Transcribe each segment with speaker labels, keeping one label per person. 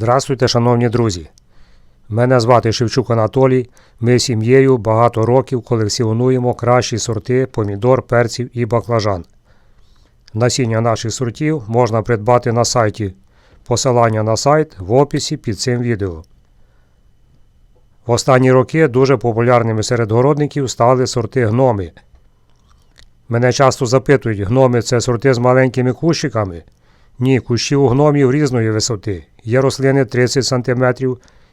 Speaker 1: Здравствуйте, шановні друзі! Мене звати Шевчук Анатолій. Ми з сім'єю багато років колекціонуємо кращі сорти помідор, перців і баклажан. Насіння наших сортів можна придбати на сайті. Посилання на сайт в описі під цим відео. В останні роки дуже популярними серед городників стали сорти гноми. Мене часто запитують, гноми це сорти з маленькими кущиками. Ні, кущі у гномів різної висоти. Є рослини 30 см,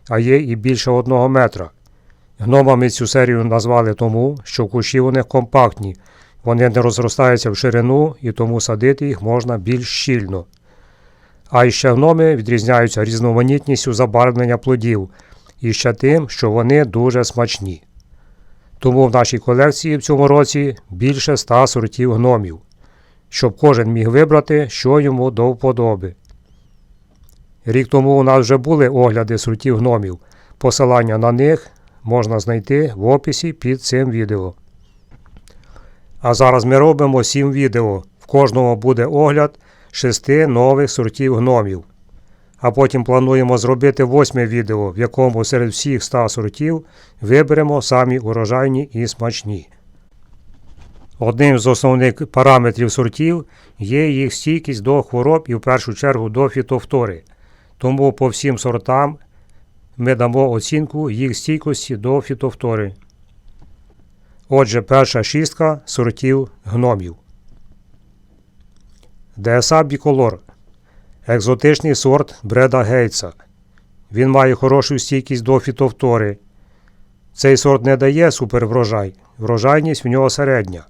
Speaker 1: а є і більше 1 метра. Гномами цю серію назвали тому, що кущі у них компактні, вони не розростаються в ширину і тому садити їх можна більш щільно. А іще гноми відрізняються різноманітністю забарвлення плодів і ще тим, що вони дуже смачні. Тому в нашій колекції в цьому році більше ста сортів гномів, щоб кожен міг вибрати, що йому до вподоби. Рік тому у нас вже були огляди сортів гномів. Посилання на них можна знайти в описі під цим відео. А зараз ми робимо 7 відео. В кожному буде огляд 6 нових сортів гномів. А потім плануємо зробити восьме відео, в якому серед всіх 100 сортів виберемо самі урожайні і смачні. Одним з основних параметрів сортів є їх стійкість до хвороб і в першу чергу до фітофтори. Тому по всім сортам ми дамо оцінку їх стійкості до фітофтори. Отже, перша шістка сортів гномів. ДСА біколор. Екзотичний сорт Бреда Гейтса. Він має хорошу стійкість до фітофтори. Цей сорт не дає суперврожай, врожайність в нього середня.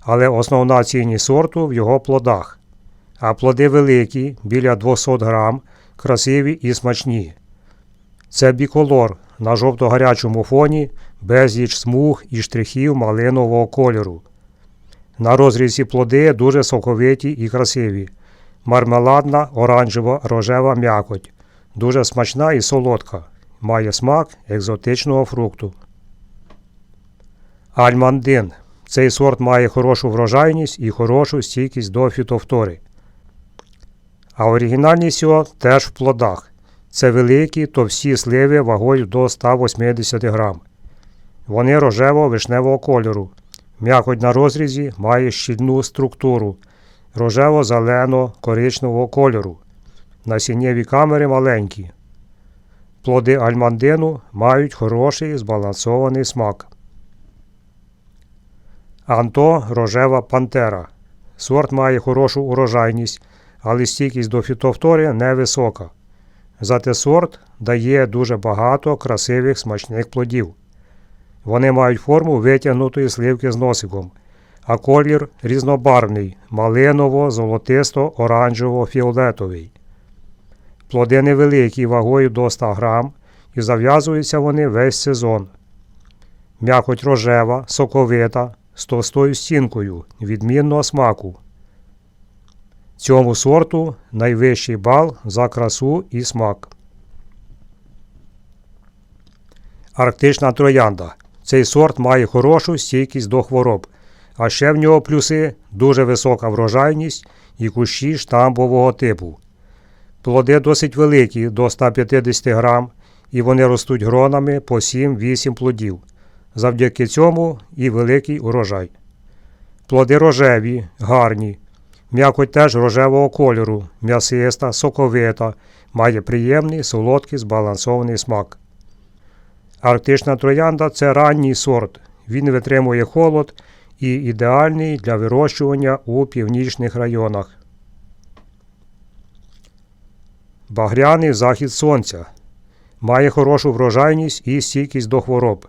Speaker 1: Але основна цінність сорту в його плодах. А плоди великі, біля 200 грам, красиві і смачні. Це біколор на жовто-гарячому фоні, безліч смуг і штрихів малинового кольору. На розрізі плоди дуже соковиті і красиві. Мармеладна оранжево рожева м'якоть. Дуже смачна і солодка. Має смак екзотичного фрукту. Альмандин. Цей сорт має хорошу врожайність і хорошу стійкість до фітофтори. А оригінальність його теж в плодах. Це великі товсті сливи вагою до 180 грам. Вони рожево-вишневого кольору. М'якоть на розрізі має щільну структуру рожево-зелено коричневого кольору. Насіннєві камери маленькі. Плоди альмандину мають хороший збалансований смак. Анто рожева пантера. Сорт має хорошу урожайність, але стійкість до фітофтори невисока. Зате сорт дає дуже багато красивих смачних плодів. Вони мають форму витягнутої сливки з носиком, а колір різнобарвний, малиново, золотисто, оранжево фіолетовий. Плоди невеликі вагою до 100 грам і зав'язуються вони весь сезон. М'якоть рожева, соковита, з товстою стінкою, відмінного смаку. Цьому сорту найвищий бал за красу і смак. Арктична троянда. Цей сорт має хорошу стійкість до хвороб, а ще в нього плюси дуже висока врожайність і кущі штамбового типу. Плоди досить великі до 150 грам, і вони ростуть гронами по 7-8 плодів. Завдяки цьому і великий урожай. Плоди рожеві, гарні. М'якоть теж рожевого кольору, м'ясиста, соковита, має приємний, солодкий збалансований смак. Арктична троянда це ранній сорт. Він витримує холод і ідеальний для вирощування у північних районах. Багряний захід сонця. Має хорошу врожайність і стійкість до хвороб.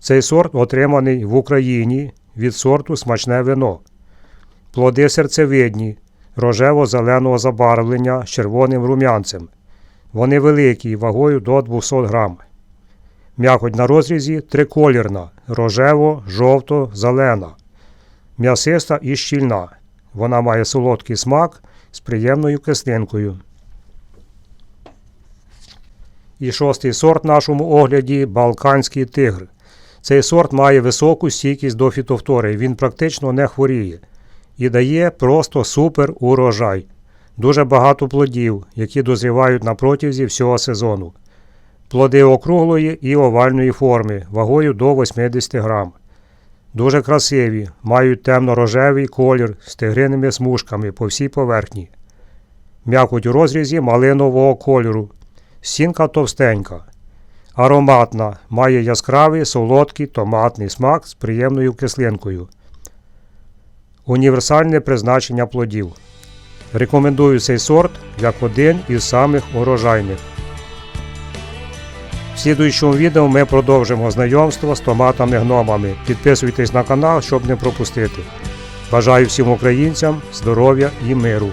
Speaker 1: Цей сорт отриманий в Україні від сорту смачне вино. Плоди серцевидні, рожево-зеленого забарвлення з червоним рум'янцем. Вони великі, вагою до 200 грам. М'якоть на розрізі триколірна, рожево, жовто, зелена. М'ясиста і щільна. Вона має солодкий смак з приємною кислинкою. І шостий сорт в нашому огляді Балканський тигр. Цей сорт має високу стійкість до фітофтори, він практично не хворіє і дає просто супер урожай. Дуже багато плодів, які дозрівають на протязі всього сезону. Плоди округлої і овальної форми, вагою до 80 грам. Дуже красиві, мають темно-рожевий колір з тигриними смужками по всій поверхні. М'якоть у розрізі малинового кольору. Стінка товстенька. Ароматна, має яскравий солодкий томатний смак з приємною кислинкою. Універсальне призначення плодів. Рекомендую цей сорт як один із самих урожайних. В слідуючому відео ми продовжимо знайомство з томатами-гномами. Підписуйтесь на канал, щоб не пропустити. Бажаю всім українцям здоров'я і миру.